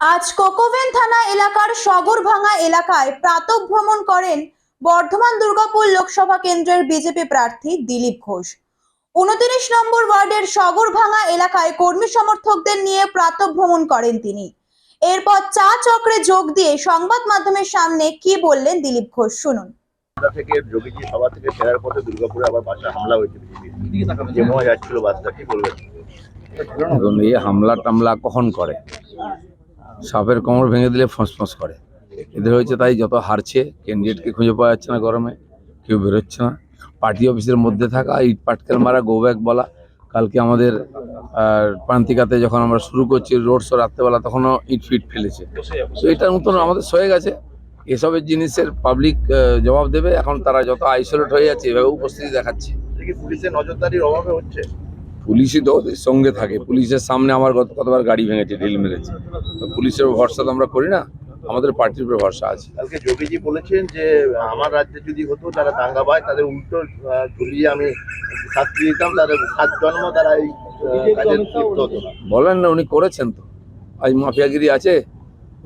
আজ কোকোভেন থানা এলাকার সগরভাঙা এলাকায় প্রাতঃ ভ্রমণ করেন বর্ধমান দুর্গাপুর লোকসভা কেন্দ্রের বিজেপি প্রার্থী দিলীপ ঘোষ। উনত্রিশ নম্বর ওয়ার্ডের সগরভাঙা এলাকায় কর্মী সমর্থকদের নিয়ে প্রাতঃ ভ্রমণ করেন তিনি। এরপর চা চক্রে যোগ দিয়ে সংবাদ মাধ্যমের সামনে কি বললেন দিলীপ ঘোষ শুনুন। থেকে যোগীজি সভা থেকে ফেরার পথে দুর্গাপুরে আবার বাসে হামলা হয়েছে যেমন যাচ্ছিল বাসটা কি বলবেন? এই হামলা টামলা কখন করে? সাপের কোমর ভেঙে দিলে ফসফস করে। এদের হয়েছে তাই যত হারছে ক্যান্ডিডেটকে খুঁজে পাওয়া যাচ্ছে না গরমে, কেউ বেরোচ্ছে না। পার্টি অফিসের মধ্যে থাকা, ইট পাটকেল মারা গোব্যাক বলা, কালকে আমাদের প্রান্তিকাতে যখন আমরা শুরু করছি রোড শো রাত্রেবেলা, তখনও ইট ফিট ফেলেছে। তো এটার মতন আমাদের সয়ে গেছে। এসবের জিনিসের পাবলিক জবাব দেবে। এখন তারা যত আইসোলেট হয়ে যাচ্ছে এভাবে উপস্থিতি দেখাচ্ছে। পুলিশের নজরদারির অভাবে হচ্ছে। পুলিশই তো ওদের সঙ্গে থাকে। পুলিশের সামনে আমার গত কতবার গাড়ি ভেঙেছে ঢিল মেরেছে। তো পুলিশের ভরসা তো আমরা করি না আমাদের পার্টির উপরে ভরসা আছে। কালকে যোগীজি বলেছেন যে আমার রাজ্যে যদি হতো যারা দাঙ্গা পায় তাদের উল্টো ঝুলিয়ে আমি শাস্তি দিতাম তাদের সাত জন্ম তারা এই কাজে লিপ্ত হতো না। বলেন না উনি করেছেন তো। আজ মাফিয়াগিরি আছে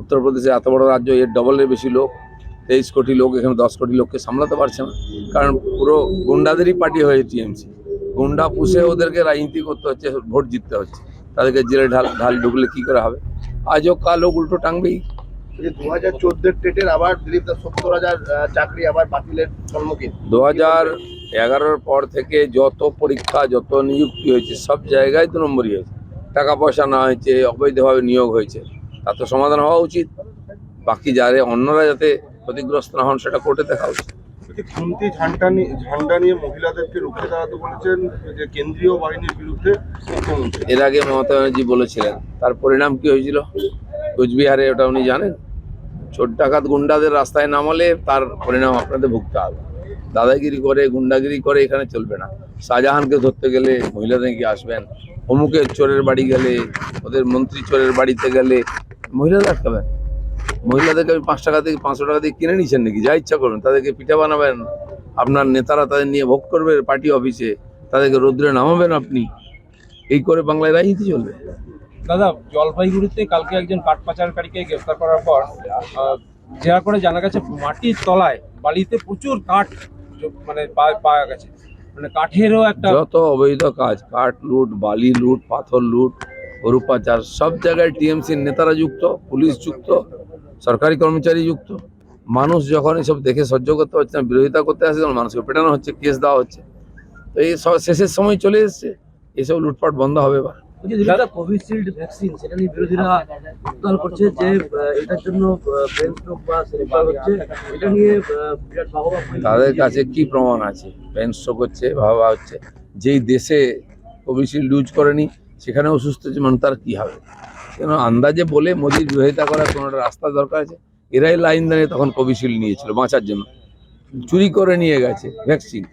উত্তরপ্রদেশে এত বড় রাজ্য এর ডবলের বেশি লোক তেইশ কোটি লোক এখানে দশ কোটি লোককে সামলাতে পারছে না। কারণ পুরো গুন্ডাদেরই পার্টি হয়ে টিএমসি। গুন্ডা পুষে ওদেরকে রাজনীতি করতে হচ্ছে ভোট জিততে হচ্ছে। তাদেরকে জেলে ঢাল ঢাল ঢুকলে কি করে হবে? আজও কাল উল্টো টাঙবেই দু হাজার চোদ্দের টেটের আবার দিলীপ দাস সত্তর হাজার চাকরি আবার বাতিলের সম্মুখীন। দু হাজার এগারোর পর থেকে যত পরীক্ষা যত নিযুক্তি হয়েছে সব জায়গায় দু নম্বরই হয়েছে। টাকা পয়সা না হয়েছে অবৈধভাবে নিয়োগ হয়েছে। তার তো সমাধান হওয়া উচিত। বাকি যারা অন্যরা যাতে ক্ষতিগ্রস্ত না হন সেটা কোর্টে দেখা উচিত। ঝান্ডা নিয়ে ঝান্ডা নিয়ে মহিলাদেরকে রুখে দাঁড়াতে বলেছেন যে কেন্দ্রীয় বাহিনীর বিরুদ্ধে এর আগে মমতা ব্যানার্জি বলেছিলেন। তার পরিণাম কি হয়েছিল? কোচবিহারে, ওটা উনি জানেন? চোর ডাকাত গুন্ডাদের রাস্তায় নামালে তার পরিণাম আপনাদের ভুগতে হবে। দাদাগিরি করে, গুন্ডাগিরি করে এখানে চলবে না। শাহজাহানকে ধরতে গেলে মহিলাদের কি আসবেন। অমুকের চোরের বাড়ি গেলে, ওদের মন্ত্রী চোরের বাড়িতে গেলে মহিলাদের আটকাবেন। মহিলাদেরকে আমি পাঁচ টাকা থেকে পাঁচশো টাকা দিয়ে কিনে নিচ্ছেন নাকি? যা ইচ্ছা করবেন তাদেরকে পিঠা বানাবেন আপনার নেতারা তাদের নিয়ে ভোগ করবে পার্টি অফিসে তাদেরকে রৌদ্রে নামাবেন আপনি। এই করে বাংলায় রাজনীতি চলবে। দাদা জলপাইগুড়িতে কালকে একজন কাঠ পাচারকারীকে গ্রেফতার করার পর জেরা করে জানা গেছে মাটির তলায় বালিতে প্রচুর কাঠ মানে পাওয়া গেছে। মানে কাঠেরও একটা যত অবৈধ কাজ কাঠ লুট বালি লুট পাথর লুট গরু পাচার সব জায়গায় টিএমসির নেতারা যুক্ত পুলিশ যুক্ত সরকারি কর্মচারী যুক্ত। মানুষ যখন এসব দেখে সহ্য করতে পারছে না বিরোধিতা করতে আসে তখন মানুষকে পেটানো হচ্ছে কেস দেওয়া হচ্ছে। তো এই শেষের সময় চলে এসছে এসব লুটপাট বন্ধ হবে এবার। কোভিশিল্ড ভ্যাকসিন সেটা নিয়ে বিরোধীরা উত্তাল করছে যে এটার জন্য বা এটা নিয়ে বিরাট তাদের কাছে কি প্রমাণ আছে? ব্রেন স্ট্রোক হচ্ছে ভাবা হচ্ছে যেই দেশে কোভিশিল্ড ইউজ করেনি সেখানেও সুস্থ হচ্ছে মানুষ তার কি হবে? কেন আন্দাজে বলে মোদির বিরোধিতা করার কোনো রাস্তা দরকার আছে? এরাই লাইন দাঁড়িয়ে তখন কোভিশিল্ড নিয়েছিল বাঁচার জন্য। চুরি করে নিয়ে গেছে ভ্যাকসিন।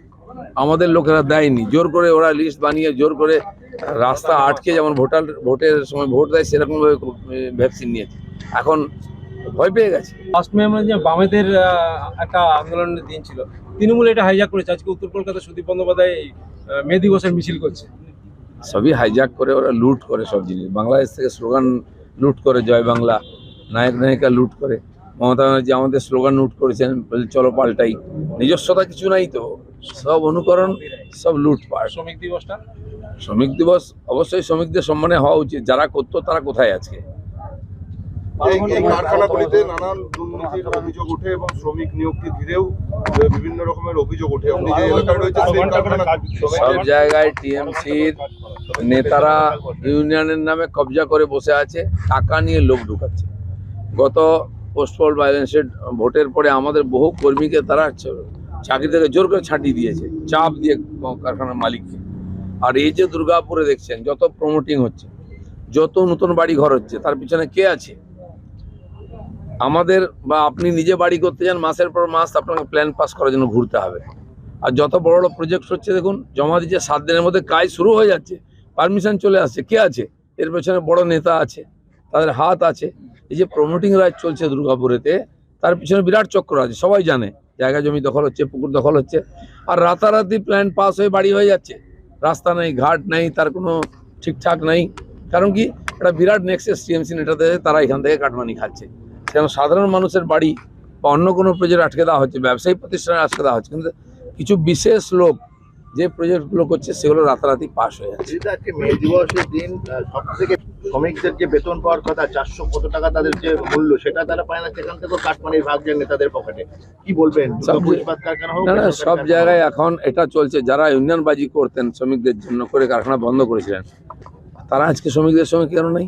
আমাদের লোকেরা দেয়নি। জোর করে ওরা লিস্ট বানিয়ে জোর করে রাস্তা আটকে যেমন ভোটার ভোটের সময় ভোট দেয় সেরকমভাবে ভ্যাকসিন নিয়েছে। এখন ভয় পেয়ে গেছে। ফার্স্ট মে যে বামেদের একটা আন্দোলনের দিন ছিল তৃণমূল এটা হাইজাক করেছে। আজকে উত্তর কলকাতা সুদীপ বন্দ্যোপাধ্যায় এই, আহ, মে দিবসের মিছিল করছে। সবই হাইজ্যাক করে ওরা লুট করে সব জিনিস। বাংলাদেশ থেকে স্লোগান লুট করে জয় বাংলা নায়ক নায়িকা লুট করে। মমতা ব্যানার্জি আমাদের স্লোগান লুট করেছেন চলো পাল্টাই। নিজস্বতা কিছু নাই তো। সব অনুকরণ সব লুটপাট শ্রমিক দিবসটা? শ্রমিক দিবস অবশ্যই শ্রমিকদের সম্মানে হওয়া উচিত। যারা করতো তারা কোথায় আজকে? এই কারখানাগুলিতে নানান দুর্নীতির অভিযোগ ওঠে এবং শ্রমিক নিয়োগকে ঘিরেও বিভিন্ন রকমের অভিযোগ ওঠে। আপনি যে এলাকায় রয়েছে সেই কারখানা সব জায়গায় টিএমসির নেতারা ইউনিয়নের নামে কবজা করে বসে আছে, টাকা নিয়ে লোক ঢুকাচ্ছে। গত পোস্টপল ভাইলেন্সের ভোটের পরে আমাদের বহু কর্মীকে তারা চাকরি থেকে জোর করে ছাঁটিয়ে দিয়েছে, চাপ দিয়ে কারখানার মালিককে। আর এই যে দুর্গাপুরে দেখছেন, যত প্রমোটিং হচ্ছে, যত নতুন বাড়ি ঘর হচ্ছে, তার পিছনে কে আছে? আমাদের বা আপনি নিজে বাড়ি করতে যান, মাসের পর মাস আপনাকে প্ল্যান পাস করার জন্য ঘুরতে হবে। আর যত বড় বড় প্রজেক্ট হচ্ছে, দেখুন, জমা দিচ্ছে, সাত দিনের মধ্যে কাজ শুরু হয়ে যাচ্ছে। পারমিশন চলে আসছে। কে আছে? এর পেছনে বড় নেতা আছে, তাদের হাত আছে। এই যে প্রমোটিং রাজ চলছে দুর্গাপুরেতে, তার পিছনে বিরাট চক্র আছে, সবাই জানে। জায়গা জমি দখল হচ্ছে, পুকুর দখল হচ্ছে, আর রাতারাতি প্ল্যান পাস হয়ে বাড়ি হয়ে যাচ্ছে। রাস্তা নেই, ঘাট নেই, তার কোনো ঠিকঠাক নেই। কারণ কি? একটা বিরাট নেক্সেস টিএমসি নেতাদের, তারা এখান থেকে কাটমানি খাচ্ছে। সেখানে সাধারণ মানুষের বাড়ি বা অন্য কোনো প্রজেক্ট আটকে দেওয়া হচ্ছে, ব্যবসায়ী প্রতিষ্ঠানে আটকে দেওয়া হচ্ছে। কিন্তু কিছু বিশেষ লোক যে প্রজেক্টগুলো করছে সেগুলো রাতারাতি পাশ হয়ে যাচ্ছে। আজকে মে দিবসের দিন সব থেকে শ্রমিকদের যে বেতন পাওয়ার কথা চারশো কত টাকা তাদের যে মূল্য সেটা তারা পায় না। সেখান থেকেও কাটমানির ভাগ যায় নেতাদের পকেটে। কি বলবেন? না না সব জায়গায় এখন এটা চলছে। যারা ইউনিয়নবাজি করতেন শ্রমিকদের জন্য করে কারখানা বন্ধ করেছিলেন তারা আজকে শ্রমিকদের সঙ্গে কেন নেই?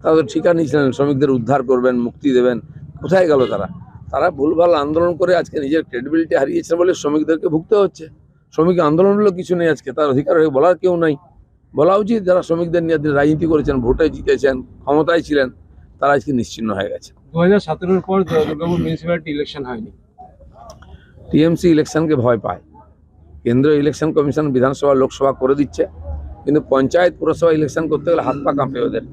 তারা তো ঠিকা নিয়েছিলেন শ্রমিকদের উদ্ধার করবেন মুক্তি দেবেন। কোথায় গেল তারা? তারা ভুলভাল আন্দোলন করে আজকে নিজের ক্রেডিবিলিটি হারিয়েছেন বলে শ্রমিকদেরকে ভুগতে হচ্ছে। শ্রমিক আন্দোলন কিছু নেই আজকে তার অধিকার হয়ে বলার কেউ নাই। বলা উচিত যারা শ্রমিকদের নিয়ে রাজনীতি করেছেন ভোটে জিতেছেন ক্ষমতায় ছিলেন তারা আজকে নিশ্চিন্ন হয়ে গেছে। দু হাজার সতেরোর পর দুর্গাপুর মিউনিসিপ্যালিটি ইলেকশন হয়নি। টিএমসি ইলেকশনকে ভয় পায়। কেন্দ্রীয় ইলেকশন কমিশন বিধানসভা লোকসভা করে দিচ্ছে কিন্তু পঞ্চায়েত পুরসভা ইলেকশন করতে গেলে হাত পা কাঁপে ওদের।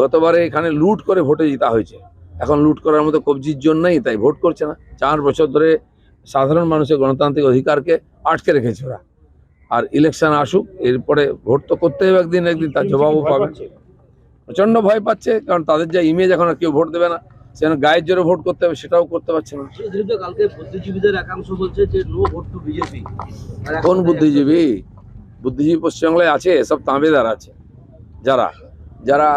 গতবারে এখানে লুট করে ভোটে জিতা হয়েছে। এখন লুট করার মতো কবজির জন্যই তাই ভোট করছে না। চার বছর ধরে সাধারণ মানুষের গণতান্ত্রিক অধিকারকে আটকে রেখেছে ওরা। আর ইলেকশন আসুক এরপরে ভোট তো করতে হবে একদিন একদিন তার জবাবও পাবে। প্রচণ্ড ভয় পাচ্ছে কারণ তাদের যা ইমেজ এখন আর কেউ ভোট দেবে না। সেখানে গায়ের জোরে ভোট করতে হবে সেটাও করতে পারছে না। কালকে বুদ্ধিজীবীদের একাংশ বলছে যে নো ভোট টু বিজেপি কোন বুদ্ধিজীবী? বুদ্ধিজীবী পশ্চিমবাংলায় আছে সব তাঁবেদার আছে। যারা যারা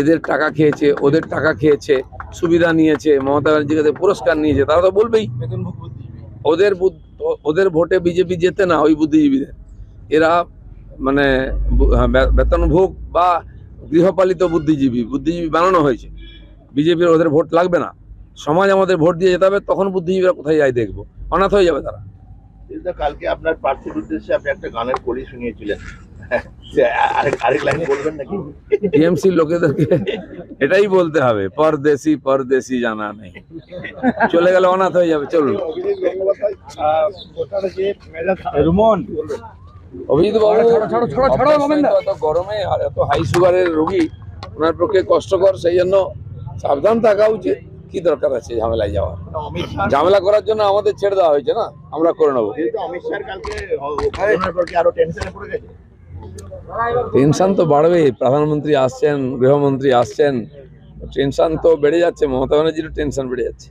এদের টাকা খেয়েছে ওদের টাকা খেয়েছে সুবিধা নিয়েছে মমতা ব্যানার্জির কাছে পুরস্কার নিয়েছে তারা তো বলবেই। ওদের ওদের ভোটে বিজেপি যেতে না ওই বুদ্ধিজীবীদের। এরা মানে হ্যাঁ, বেতনভোগ বা গৃহপালিত বুদ্ধিজীবী বুদ্ধিজীবী বানানো হয়েছে। বিজেপির ওদের ভোট লাগবে না। সমাজ আমাদের ভোট দিয়ে যেতে হবে তখন বুদ্ধিজীবীরা কোথায় যায় দেখব? অনাথ হয়ে যাবে তারা। কালকে আপনার প্রার্থীর উদ্দেশ্যে আপনি একটা গানের কলি শুনিয়েছিলেন। আরেক আরেক লাইন বলবেন নাকি? টিএমসির লোকেদেরকে এটাই বলতে হবে পরদেশি পরদেশি জানা নেই। চলে গেলে অনাথ হয়ে যাবে চলুন। রুমন। অভিজিৎ বাবু। এত গরমে আর এত হাই সুগারের রোগী ওনার পক্ষে কষ্টকর সেই জন্য সাবধান থাকা উচিত। কি দরকার আছে ঝামেলায় যাওয়ার? ঝামেলা করার জন্য আমাদের ছেড়ে দেওয়া হয়েছে না? আমরা করে নেব। টেনশন তো বাড়বেই, প্রধানমন্ত্রী আসছেন, গৃহমন্ত্রী আসছেন টেনশন তো বেড়ে যাচ্ছে, মমতা ব্যানার্জিরও টেনশন বেড়ে যাচ্ছে।